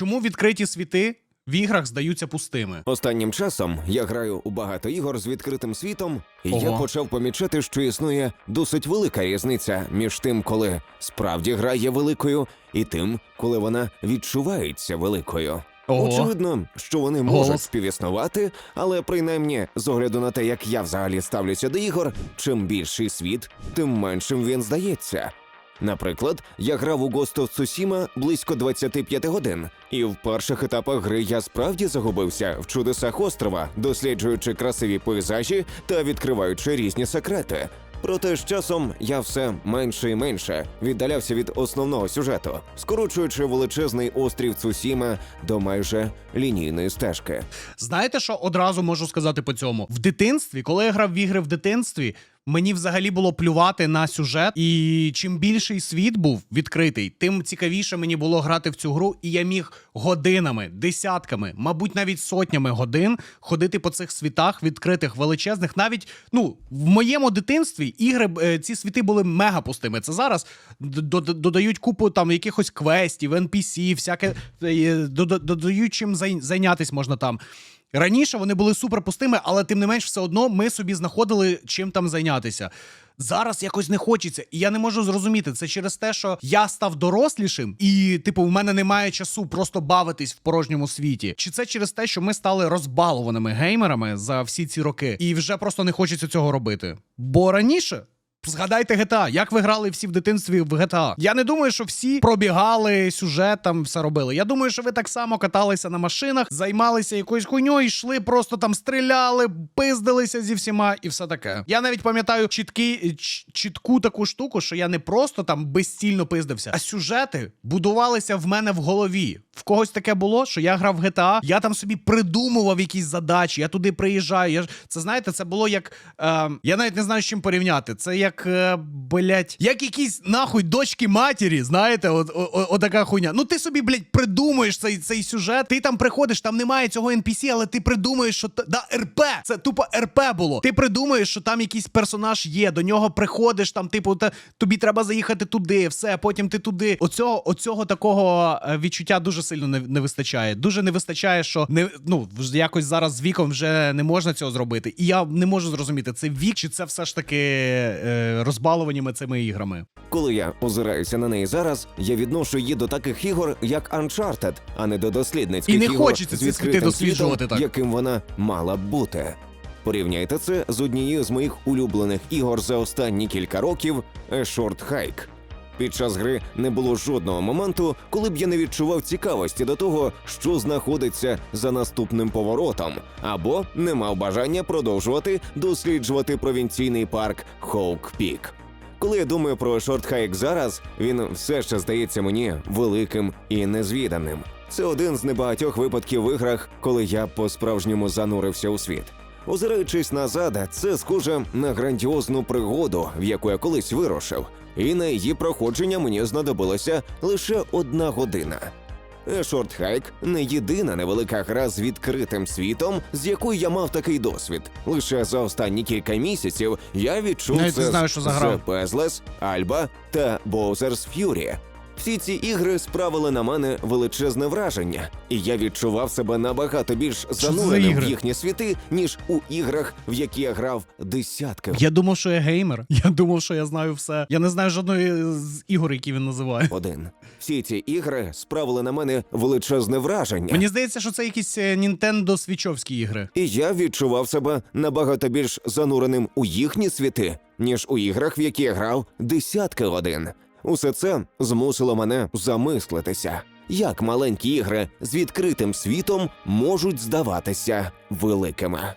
чому відкриті світи в іграх здаються пустими? Останнім часом я граю у багато ігор з відкритим світом, і я почав помічати, що існує досить велика різниця між тим, коли справді гра є великою, і тим, коли вона відчувається великою. Ого. Очевидно, що вони можуть Голос. співіснувати, але принаймні, з огляду на те, як я взагалі ставлюся до ігор, чим більший світ, тим меншим він здається. Наприклад, я грав у Ghost of Tsushima близько 25 годин, і в перших етапах гри я справді загубився в чудесах острова, досліджуючи красиві пейзажі та відкриваючи різні секрети. Проте з часом я все менше і менше віддалявся від основного сюжету, скорочуючи величезний острів Цусіма до майже лінійної стежки. Знаєте, що одразу можу сказати по цьому? В дитинстві, коли я грав в ігри в дитинстві, мені взагалі було плювати на сюжет, і чим більший світ був відкритий, тим цікавіше мені було грати в цю гру, і я міг годинами, десятками, мабуть, навіть сотнями годин ходити по цих світах відкритих, величезних. Навіть ну в моєму дитинстві ігри е, ці світи були мега пустими. Це зараз додають купу там якихось квестів, NPC, всяке е, додають чим зай- зайнятись можна там. Раніше вони були супер пустими, але тим не менш, все одно ми собі знаходили чим там зайнятися. Зараз якось не хочеться, і я не можу зрозуміти. Це через те, що я став дорослішим, і, типу, в мене немає часу просто бавитись в порожньому світі. Чи це через те, що ми стали розбалованими геймерами за всі ці роки, і вже просто не хочеться цього робити? Бо раніше. Згадайте GTA, як ви грали всі в дитинстві в GTA. Я не думаю, що всі пробігали сюжет, там все робили. Я думаю, що ви так само каталися на машинах, займалися якоюсь хуйньою, йшли, просто там стріляли, пиздилися зі всіма і все таке. Я навіть пам'ятаю чіткий, ч- чітку таку штуку, що я не просто там безцільно пиздився, а сюжети будувалися в мене в голові. В когось таке було, що я грав в GTA, я там собі придумував якісь задачі, я туди приїжджаю. Я це знаєте, це було як. Е, я навіть не знаю, з чим порівняти. Це як, е, блять, як якісь нахуй дочки матері, знаєте, от, о- о- отака хуйня. Ну ти собі, блять, придумуєш цей, цей сюжет. Ти там приходиш, там немає цього NPC, але ти придумуєш, що да, РП. Це тупо РП було. Ти придумуєш, що там якийсь персонаж є, до нього приходиш, там, типу, та, тобі треба заїхати туди, все, потім ти туди. Оцього, оцього такого е, відчуття дуже сильно не, не вистачає. Дуже не вистачає, що не ну якось зараз з віком вже не можна цього зробити. І я не можу зрозуміти, це вік, чи це все ж таки е, розбалувані ми цими іграми. Коли я озираюся на неї зараз, я відношу її до таких ігор, як Uncharted, а не до дослідницьких І не ігор хочеться з ці світи відкритим досліджувати світом, так. яким вона мала б бути. Порівняйте це з однією з моїх улюблених ігор за останні кілька років A Short Hike. Під час гри не було жодного моменту, коли б я не відчував цікавості до того, що знаходиться за наступним поворотом, або не мав бажання продовжувати досліджувати провінційний парк Хоук Пік. Коли я думаю про шортхайк зараз, він все ще здається мені великим і незвіданим. Це один з небагатьох випадків в іграх, коли я по-справжньому занурився у світ. Озираючись назад, це схоже на грандіозну пригоду, в яку я колись вирушив, і на її проходження мені знадобилася лише одна година. Шортхайк не єдина невелика гра з відкритим світом, з якою я мав такий досвід. Лише за останні кілька місяців я відчув Навіть це не знаю, що за гра. Bezless, Alba та Bowser's Fury. Всі ці ігри справили на мене величезне враження, і я відчував себе набагато більш зануреним в їхні світи, ніж у іграх, в які я грав десятки Я думав, що я геймер. Я думав, що я знаю все. Я не знаю жодної з ігор, які він називає. годин. Всі ці ігри справили на мене величезне враження. Мені здається, що це якісь Nintendo свічовські ігри. І я відчував себе набагато більш зануреним у їхні світи, ніж у іграх, в які я грав десятки годин. Усе це змусило мене замислитися, як маленькі ігри з відкритим світом можуть здаватися великими.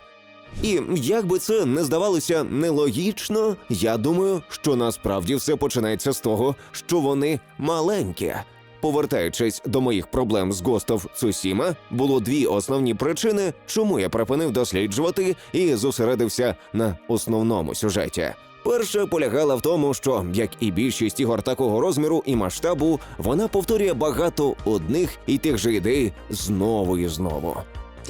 І як би це не здавалося нелогічно, я думаю, що насправді все починається з того, що вони маленькі. Повертаючись до моїх проблем з of Tsushima, було дві основні причини, чому я припинив досліджувати і зосередився на основному сюжеті. Перша полягала в тому, що, як і більшість ігор такого розміру і масштабу, вона повторює багато одних і тих же ідей знову і знову.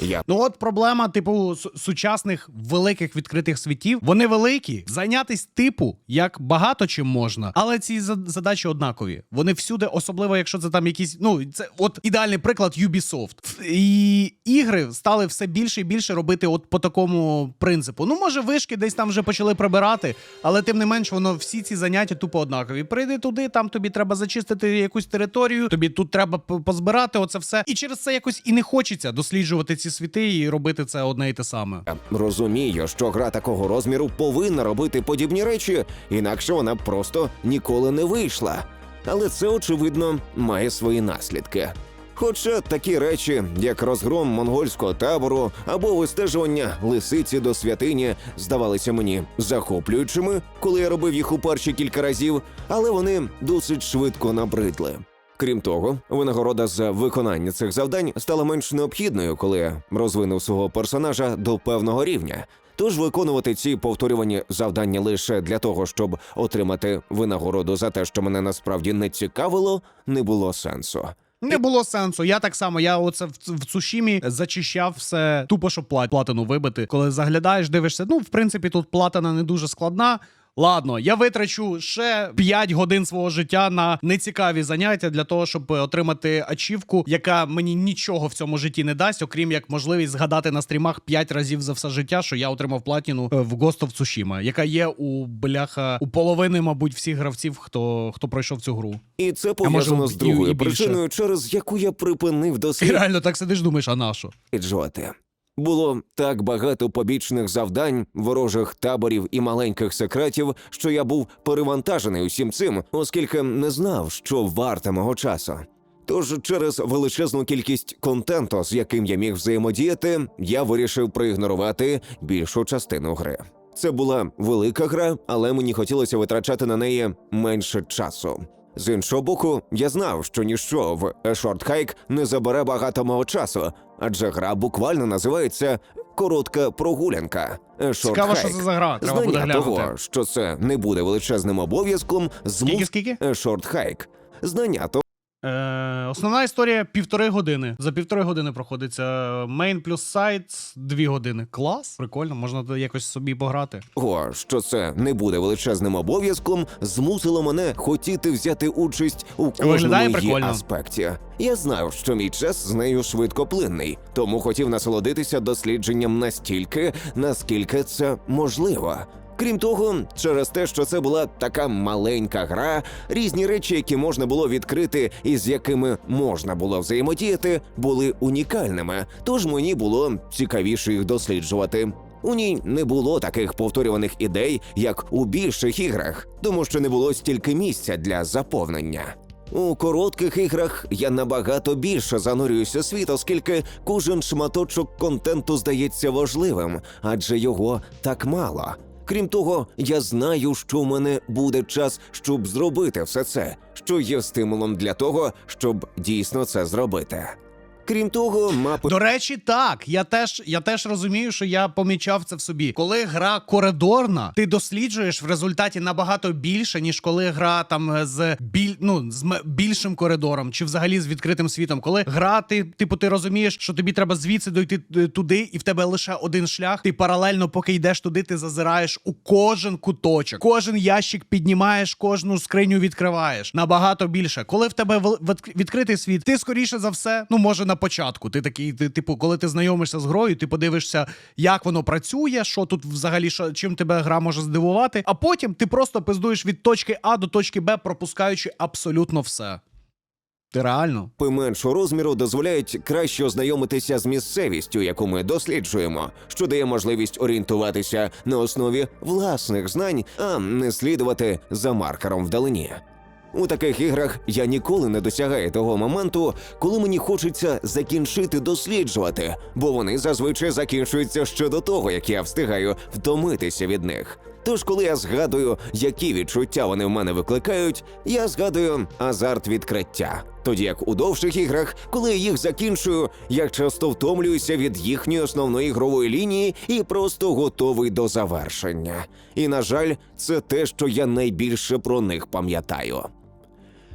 Я Ну от проблема, типу, сучасних великих відкритих світів. Вони великі. Зайнятись типу як багато чим можна, але ці задачі однакові. Вони всюди, особливо якщо це там якісь. Ну це от ідеальний приклад Ubisoft. І ігри стали все більше і більше робити от по такому принципу. Ну може вишки десь там вже почали прибирати, але тим не менш, воно всі ці заняття тупо однакові. Прийди туди, там тобі треба зачистити якусь територію, тобі тут треба позбирати оце все. І через це якось і не хочеться досліджувати ці світи і робити це одне і те саме. розумію, що гра такого розміру повинна робити подібні речі, інакше вона просто ніколи не вийшла. Але це, очевидно, має свої наслідки. Хоча такі речі, як розгром монгольського табору або вистежування лисиці до святині, здавалися мені захоплюючими, коли я робив їх у перші кілька разів, але вони досить швидко набридли. Крім того, винагорода за виконання цих завдань стала менш необхідною, коли розвинув свого персонажа до певного рівня. Тож виконувати ці повторювані завдання лише для того, щоб отримати винагороду за те, що мене насправді не цікавило, не було сенсу. Не було сенсу. Я так само. Я оце в, в Цушімі зачищав все тупо, щоб платину вибити. Коли заглядаєш, дивишся. Ну, в принципі, тут платина не дуже складна. Ладно, я витрачу ще 5 годин свого життя на нецікаві заняття для того, щоб отримати ачівку, яка мені нічого в цьому житті не дасть, окрім як можливість згадати на стрімах 5 разів за все життя, що я отримав платіну е, в Ghost of Tsushima, яка є у бляха у половини, мабуть, всіх гравців, хто хто пройшов цю гру. І це може, пов'язано з і- і другою причиною, через яку я припинив І реально так сидиш, думаєш, а на що? Було так багато побічних завдань, ворожих таборів і маленьких секретів, що я був перевантажений усім цим, оскільки не знав, що варте мого часу. Тож через величезну кількість контенту, з яким я міг взаємодіяти, я вирішив проігнорувати більшу частину гри. Це була велика гра, але мені хотілося витрачати на неї менше часу. З іншого боку, я знав, що ніщо в Short Hike не забере багато мого часу, адже гра буквально називається коротка прогулянка. Short Цікаво, Hike. що це за гра. Треба буде Знання глянути. того, що це не буде величезним обов'язком, змус Скільки скільки? шорт хайк. Знання того, Е, основна історія півтори години. За півтори години проходиться мейн плюс сайт дві години. Клас, прикольно, можна якось собі пограти. що це не буде величезним обов'язком, змусило мене хотіти взяти участь у Виглядає кожному її прикольно. аспекті. Я знав, що мій час з нею швидкоплинний, тому хотів насолодитися дослідженням настільки, наскільки це можливо. Крім того, через те, що це була така маленька гра, різні речі, які можна було відкрити і з якими можна було взаємодіяти, були унікальними. Тож мені було цікавіше їх досліджувати. У ній не було таких повторюваних ідей, як у більших іграх, тому що не було стільки місця для заповнення. У коротких іграх я набагато більше занурююся світ, оскільки кожен шматочок контенту здається важливим, адже його так мало. Крім того, я знаю, що в мене буде час, щоб зробити все це, що є стимулом для того, щоб дійсно це зробити. Крім того, мапи До речі, так. Я теж, я теж розумію, що я помічав це в собі. Коли гра коридорна, ти досліджуєш в результаті набагато більше, ніж коли гра там е, з біль, ну, з більшим коридором, чи взагалі з відкритим світом. Коли гра, ти, типу, ти розумієш, що тобі треба звідси дойти е, туди, і в тебе лише один шлях. Ти паралельно, поки йдеш туди, ти зазираєш у кожен куточок, кожен ящик піднімаєш, кожну скриню відкриваєш. Набагато більше. Коли в тебе вет- відкритий світ, ти скоріше за все, ну може на початку. Ти такий, ти, типу, коли ти знайомишся з грою, ти подивишся, як воно працює, що тут взагалі що, чим тебе гра може здивувати. А потім ти просто пиздуєш від точки А до точки Б, пропускаючи абсолютно все. Ти реально? меншого розміру дозволяють краще ознайомитися з місцевістю, яку ми досліджуємо, що дає можливість орієнтуватися на основі власних знань, а не слідувати за маркером вдалині. У таких іграх я ніколи не досягаю того моменту, коли мені хочеться закінчити досліджувати, бо вони зазвичай закінчуються ще до того, як я встигаю втомитися від них. Тож, коли я згадую, які відчуття вони в мене викликають, я згадую азарт відкриття. Тоді як у довших іграх, коли я їх закінчую, я часто втомлююся від їхньої основної ігрової лінії і просто готовий до завершення. І на жаль, це те, що я найбільше про них пам'ятаю.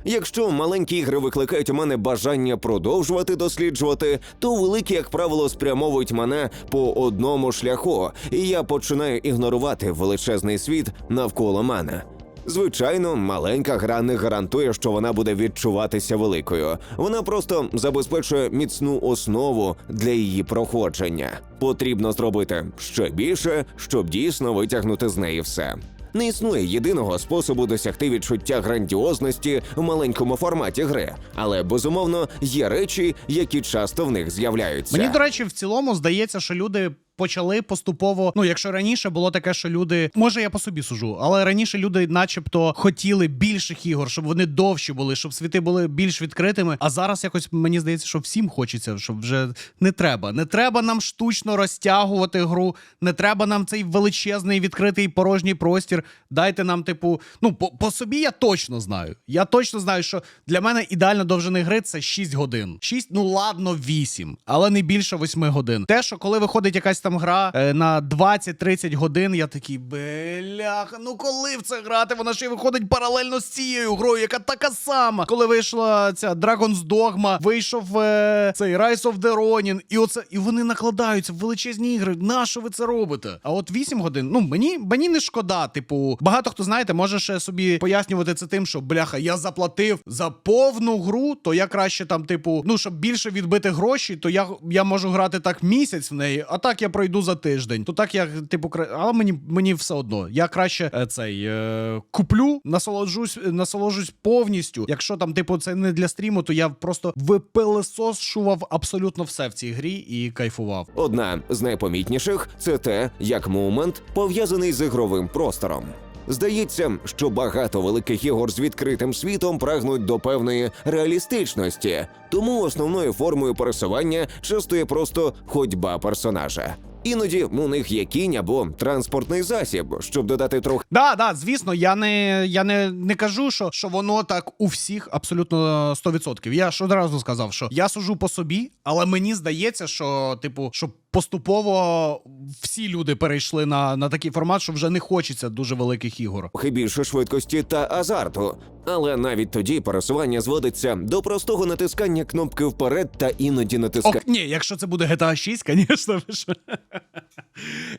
Якщо маленькі ігри викликають у мене бажання продовжувати досліджувати, то великі, як правило, спрямовують мене по одному шляху, і я починаю ігнорувати величезний світ навколо мене. Звичайно, маленька гра не гарантує, що вона буде відчуватися великою. Вона просто забезпечує міцну основу для її проходження. Потрібно зробити ще більше, щоб дійсно витягнути з неї все. Не існує єдиного способу досягти відчуття грандіозності в маленькому форматі гри, але безумовно є речі, які часто в них з'являються. Мені, до речі, в цілому здається, що люди. Почали поступово. Ну, якщо раніше було таке, що люди, може, я по собі сужу, але раніше люди, начебто, хотіли більших ігор, щоб вони довші були, щоб світи були більш відкритими. А зараз якось мені здається, що всім хочеться, щоб вже не треба. Не треба нам штучно розтягувати гру, не треба нам цей величезний відкритий порожній простір. Дайте нам, типу, ну по, по собі я точно знаю. Я точно знаю, що для мене ідеальна довжини гри це 6 годин. 6, ну ладно, 8, але не більше 8 годин. Те, що коли виходить якась там гра е, на 20-30 годин, я такий бляха, ну коли в це грати? Вона ще й виходить паралельно з цією грою, яка така сама. Коли вийшла ця Dragon's Dogma, вийшов е, цей Rise of the Ronin, і оце і вони накладаються в величезні ігри. Нащо ви це робите? А от 8 годин, ну мені мені не шкода. Типу, багато хто знаєте, може ще собі пояснювати це тим, що бляха, я заплатив за повну гру, то я краще там, типу, ну щоб більше відбити гроші, то я, я можу грати так місяць в неї, а так я пройду за тиждень. То так я, типу, але мені мені все одно. Я краще е, цей е, куплю, насолоджусь, насолоджусь повністю. Якщо там, типу, це не для стріму, то я просто випилесошував абсолютно все в цій грі і кайфував. Одна з найпомітніших це те, як мумент пов'язаний з ігровим простором. Здається, що багато великих ігор з відкритим світом прагнуть до певної реалістичності, тому основною формою пересування часто є просто ходьба персонажа. Іноді у них є кінь або транспортний засіб, щоб додати трохи Да, да, звісно, я не, я не, не кажу, що, що воно так у всіх абсолютно 100%. Я ж одразу сказав, що я сужу по собі, але мені здається, що, типу, що поступово всі люди перейшли на, на такий формат, що вже не хочеться дуже великих ігор. Хи більше швидкості та азарту. Але навіть тоді пересування зводиться до простого натискання кнопки вперед та іноді натискання. Ні, якщо це буде GTA 6, звісно.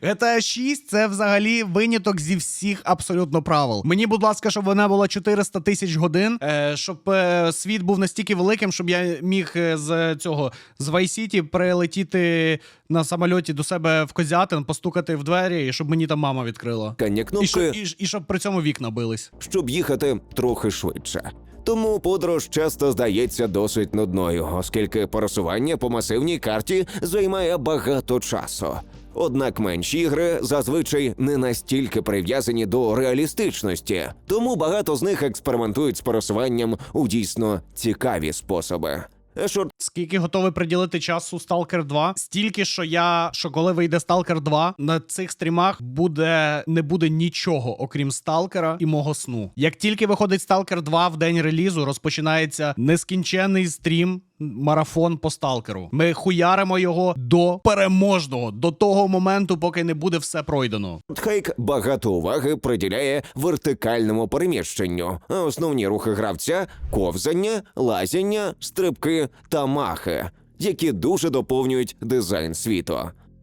GTA 6 це взагалі виняток зі всіх абсолютно правил. Мені, будь ласка, щоб вона була 400 тисяч годин, е, щоб е, світ був настільки великим, щоб я міг е, з цього з Vice City прилетіти на самольоті до себе в Козятин, постукати в двері, і щоб мені там мама відкрила. І, кнопки. щоб, і, і щоб при цьому вікна бились. щоб їхати трохи швидше. Тому подорож часто здається досить нудною, оскільки пересування по масивній карті займає багато часу. Однак менші ігри зазвичай не настільки прив'язані до реалістичності, тому багато з них експериментують з пересуванням у дійсно цікаві способи. Ешор Скільки готовий приділити часу Stalker 2? Стільки, що я, що коли вийде Stalker 2, на цих стрімах буде не буде нічого, окрім Сталкера і мого сну. Як тільки виходить Stalker 2 в день релізу, розпочинається нескінченний стрім. Марафон по сталкеру. Ми хуяримо його до переможного, до того моменту, поки не буде все пройдено. Хейк багато уваги приділяє вертикальному переміщенню, а основні рухи гравця ковзання, лазіння, стрибки та махи, які дуже доповнюють дизайн світу.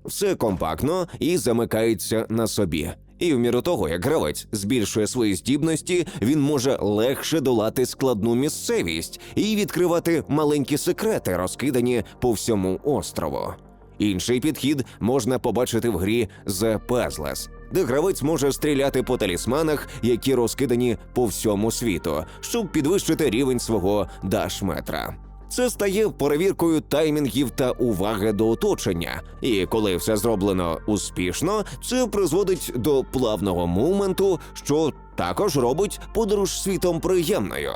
Все компактно і замикається на собі. І в міру того, як гравець збільшує свої здібності, він може легше долати складну місцевість і відкривати маленькі секрети, розкидані по всьому острову. Інший підхід можна побачити в грі The Puzzles, де гравець може стріляти по талісманах, які розкидані по всьому світу, щоб підвищити рівень свого дашметра. Це стає перевіркою таймінгів та уваги до оточення. І коли все зроблено успішно, це призводить до плавного моменту, що також робить подорож світом приємною.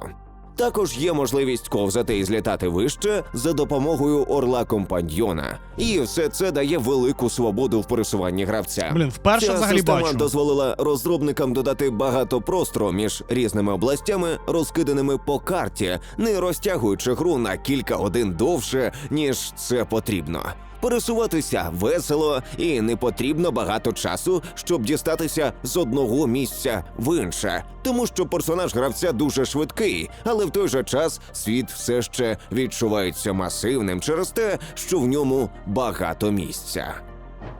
Також є можливість ковзати і злітати вище за допомогою орла компаньйона, і все це дає велику свободу в пересуванні гравця. Блін, вперше Ця взагалі система бачу. дозволила розробникам додати багато простору між різними областями, розкиданими по карті, не розтягуючи гру на кілька годин довше, ніж це потрібно. Пересуватися весело і не потрібно багато часу, щоб дістатися з одного місця в інше, тому що персонаж гравця дуже швидкий, але в той же час світ все ще відчувається масивним через те, що в ньому багато місця.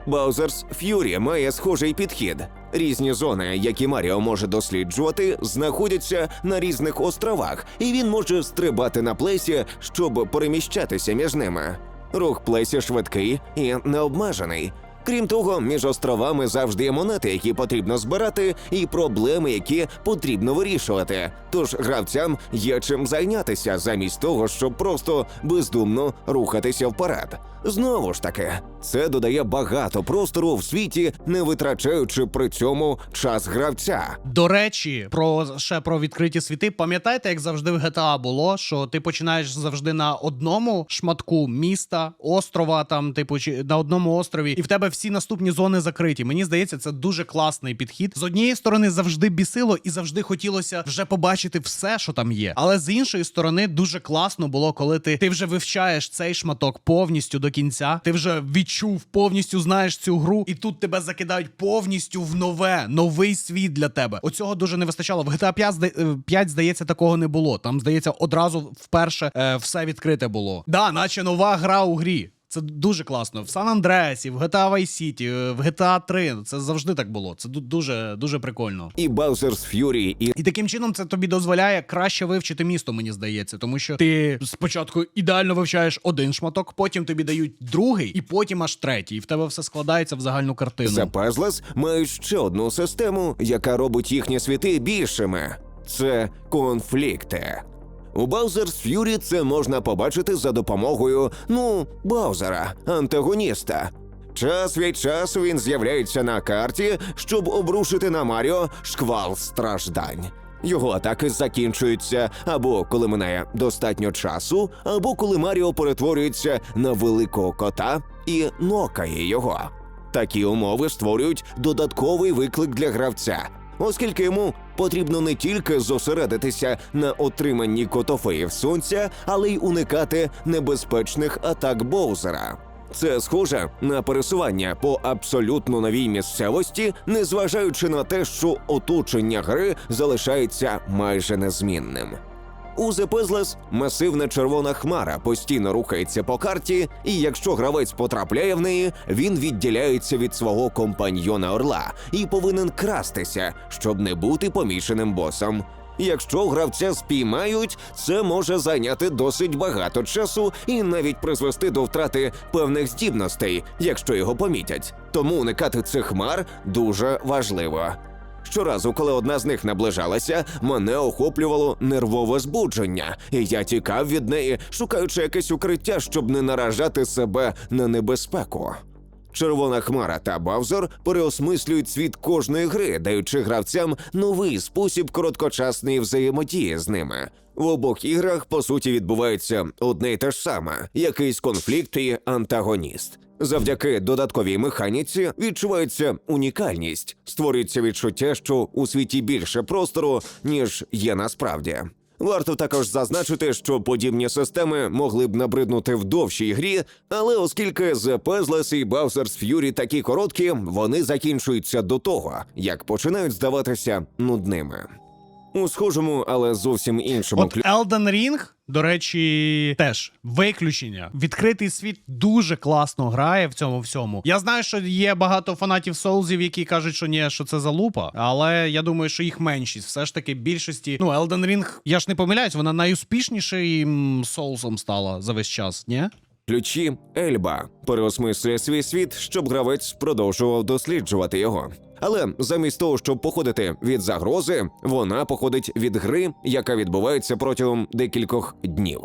Bowser's Fury має схожий підхід. Різні зони, які Маріо може досліджувати, знаходяться на різних островах, і він може стрибати на плесі, щоб переміщатися між ними. Рух плесі швидкий і необмежений. Крім того, між островами завжди є монети, які потрібно збирати, і проблеми, які потрібно вирішувати. Тож гравцям є чим зайнятися замість того, щоб просто бездумно рухатися вперед. Знову ж таки, це додає багато простору в світі, не витрачаючи при цьому час гравця. До речі, про ще про відкриті світи. Пам'ятаєте, як завжди в GTA було, що ти починаєш завжди на одному шматку міста, острова, там, типу, чи на одному острові, і в тебе всі наступні зони закриті. Мені здається, це дуже класний підхід. З однієї сторони завжди бісило і завжди хотілося вже побачити все, що там є. Але з іншої сторони, дуже класно було, коли ти, ти вже вивчаєш цей шматок повністю до кінця. Ти вже відчув, повністю знаєш цю гру, і тут тебе закидають повністю в нове, новий світ для тебе. Оцього дуже не вистачало. В GTA 5, е, 5 здається, такого не було. Там, здається, одразу вперше е, все відкрите було. Да, наче нова гра у грі. Це дуже класно. В Сан Андреасі, в GTA Vice City, е, в GTA 3. Це завжди так було. Це дуже дуже прикольно. І Bowser's Fury, і І таким чином це тобі дозволяє краще вивчити місто, мені здається, тому що ти спочатку ідеально вивчаєш один шматок, потім тобі дають другий, і потім аж третій. І в тебе все складається в загальну картину. The Puzzles мають ще одну систему, яка робить їхні світи більшими. Це конфлікти. У Bowser's Fury це можна побачити за допомогою, ну, Баузера, антагоніста. Час від часу він з'являється на карті, щоб обрушити на Маріо шквал страждань. Його атаки закінчуються або коли минає достатньо часу, або коли Маріо перетворюється на великого кота і нокає його. Такі умови створюють додатковий виклик для гравця, оскільки йому потрібно не тільки зосередитися на отриманні котофеїв сонця, але й уникати небезпечних атак Боузера. Це схоже на пересування по абсолютно новій місцевості, незважаючи на те, що оточення гри залишається майже незмінним. У The Puzzles масивна червона хмара постійно рухається по карті, і якщо гравець потрапляє в неї, він відділяється від свого компаньйона орла і повинен крастися, щоб не бути поміченим босом. Якщо гравця спіймають, це може зайняти досить багато часу і навіть призвести до втрати певних здібностей, якщо його помітять. Тому уникати цих хмар дуже важливо. Щоразу, коли одна з них наближалася, мене охоплювало нервове збудження, і я тікав від неї, шукаючи якесь укриття, щоб не наражати себе на небезпеку. Червона хмара та Бавзор переосмислюють світ кожної гри, даючи гравцям новий спосіб короткочасної взаємодії з ними. В обох іграх по суті відбувається одне й те ж саме: якийсь конфлікт і антагоніст. Завдяки додатковій механіці відчувається унікальність, створюється відчуття, що у світі більше простору, ніж є насправді. Варто також зазначити, що подібні системи могли б набриднути в довшій грі, але оскільки The Puzzles і Bowser's Fury такі короткі, вони закінчуються до того, як починають здаватися нудними. У схожому, але зовсім іншому От Elden Ring, до речі, теж виключення. Відкритий світ дуже класно грає в цьому всьому. Я знаю, що є багато фанатів Соулзів, які кажуть, що ні, що це залупа, але я думаю, що їх меншість. Все ж таки, більшості. Ну, Elden Ring, я ж не помиляюсь, вона найуспішнішим соусом стала за весь час, ні? ключі Ельба переосмислює свій світ, щоб гравець продовжував досліджувати його. Але замість того, щоб походити від загрози, вона походить від гри, яка відбувається протягом декількох днів.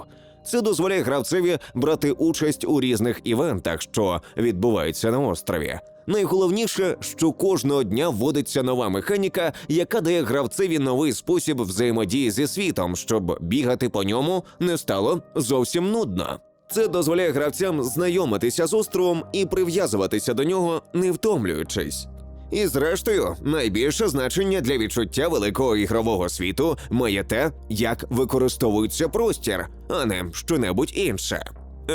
Це дозволяє гравцеві брати участь у різних івентах, що відбуваються на острові. Найголовніше, що кожного дня вводиться нова механіка, яка дає гравцеві новий спосіб взаємодії зі світом, щоб бігати по ньому не стало зовсім нудно. Це дозволяє гравцям знайомитися з островом і прив'язуватися до нього, не втомлюючись. І зрештою, найбільше значення для відчуття великого ігрового світу має те, як використовується простір, а не щонебудь інше.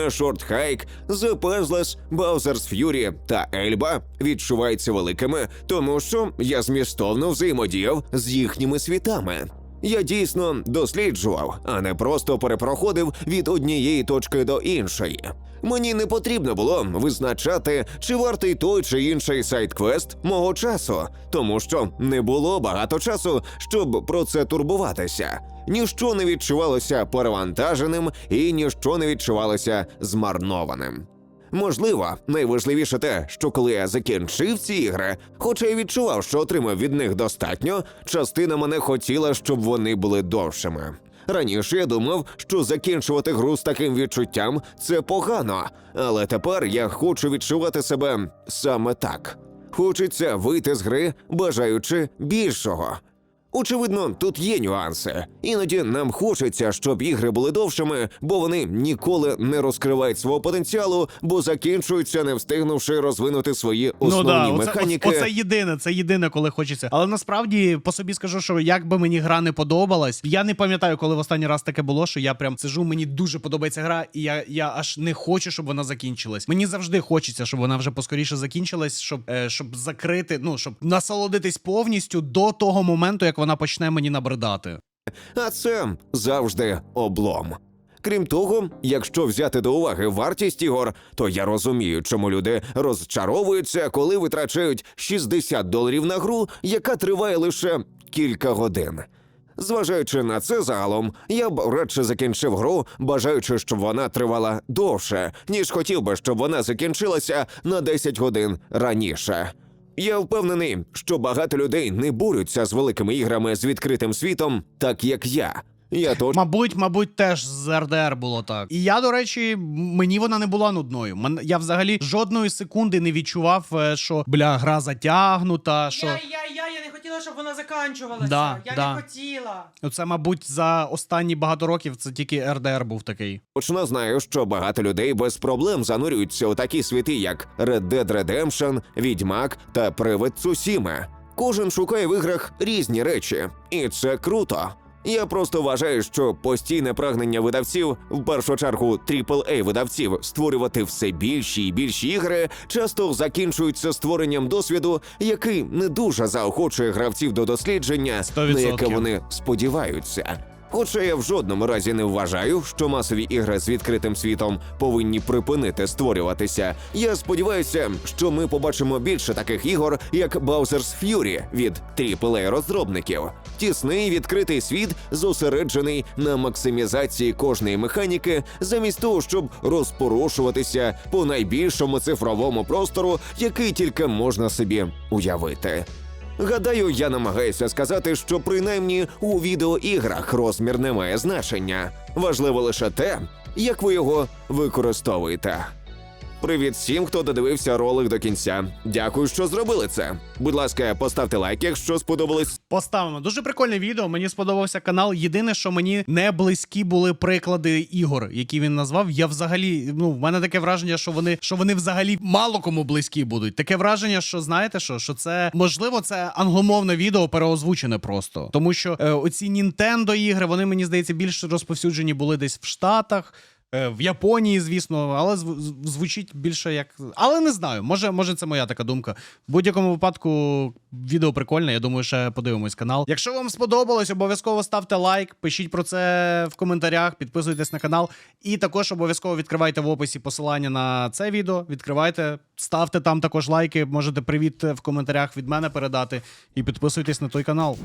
Шорт Хайк, The Puzzles, Bowser's Fury та Ельба відчуваються великими, тому що я змістовно взаємодіяв з їхніми світами. Я дійсно досліджував, а не просто перепроходив від однієї точки до іншої. Мені не потрібно було визначати, чи вартий той чи інший сайт-квест мого часу, тому що не було багато часу, щоб про це турбуватися. Ніщо не відчувалося перевантаженим і ніщо не відчувалося змарнованим. Можливо, найважливіше те, що коли я закінчив ці ігри, хоча й відчував, що отримав від них достатньо, частина мене хотіла, щоб вони були довшими. Раніше я думав, що закінчувати гру з таким відчуттям це погано, але тепер я хочу відчувати себе саме так. Хочеться вийти з гри, бажаючи більшого. Очевидно, тут є нюанси. Іноді нам хочеться, щоб ігри були довшими, бо вони ніколи не розкривають свого потенціалу, бо закінчуються, не встигнувши розвинути свої основні ну, да, механіки. Оце, оце єдине, це єдине, коли хочеться. Але насправді по собі скажу, що як би мені гра не подобалась, я не пам'ятаю, коли в останній раз таке було, що я прям сижу, мені дуже подобається гра, і я, я аж не хочу, щоб вона закінчилась. Мені завжди хочеться, щоб вона вже поскоріше закінчилась, щоб, е, щоб закрити, ну щоб насолодитись повністю до того моменту, як вона почне мені набридати. А це завжди облом. Крім того, якщо взяти до уваги вартість ігор, то я розумію, чому люди розчаровуються, коли витрачають 60 доларів на гру, яка триває лише кілька годин. Зважаючи на це загалом, я б радше закінчив гру, бажаючи, щоб вона тривала довше, ніж хотів би, щоб вона закінчилася на 10 годин раніше. Я впевнений, що багато людей не борються з великими іграми з відкритим світом, так як я. Я точно Мабуть, мабуть, теж з РДР було так. І я, до речі, мені вона не була нудною. Мен- Я взагалі жодної секунди не відчував, е, що бля, гра затягнута. Що Я, я, я, я не хотіла, щоб вона заканчувалася. Да, я да. не хотіла. це, мабуть, за останні багато років це тільки РДР був такий. точно знаю, що багато людей без проблем занурюються у такі світи, як Red Dead Redemption, Відьмак та Привид Цусіме. Кожен шукає в іграх різні речі, і це круто. Я просто вважаю, що постійне прагнення видавців, в першу чергу AAA видавців, створювати все більші і більші ігри, часто закінчуються створенням досвіду, який не дуже заохочує гравців до дослідження, Сто на яке вони сподіваються. Хоча я в жодному разі не вважаю, що масові ігри з відкритим світом повинні припинити створюватися. Я сподіваюся, що ми побачимо більше таких ігор, як Bowser's Fury від AAA розробників. Тісний відкритий світ зосереджений на максимізації кожної механіки, замість того, щоб розпорошуватися по найбільшому цифровому простору, який тільки можна собі уявити. Гадаю, я намагаюся сказати, що принаймні у відеоіграх розмір не має значення. Важливо лише те, як ви його використовуєте. Привіт всім, хто додивився ролик до кінця. Дякую, що зробили це. Будь ласка, поставте лайк, якщо сподобалось. Поставимо дуже прикольне відео. Мені сподобався канал. Єдине, що мені не близькі були приклади ігор, які він назвав. Я взагалі, ну в мене таке враження, що вони що вони взагалі мало кому близькі будуть. Таке враження, що знаєте, що, що це можливо, це англомовне відео переозвучене просто, тому що е, оці Nintendo ігри, вони мені здається більш розповсюджені були десь в Штатах. Е, В Японії, звісно, але зв- зв- звучить більше як. Але не знаю. Може, може, це моя така думка. В будь-якому випадку відео прикольне. Я думаю, ще подивимось канал. Якщо вам сподобалось, обов'язково ставте лайк, пишіть про це в коментарях, підписуйтесь на канал. І також обов'язково відкривайте в описі посилання на це відео. Відкривайте, ставте там також лайки. Можете привіт в коментарях від мене передати і підписуйтесь на той канал.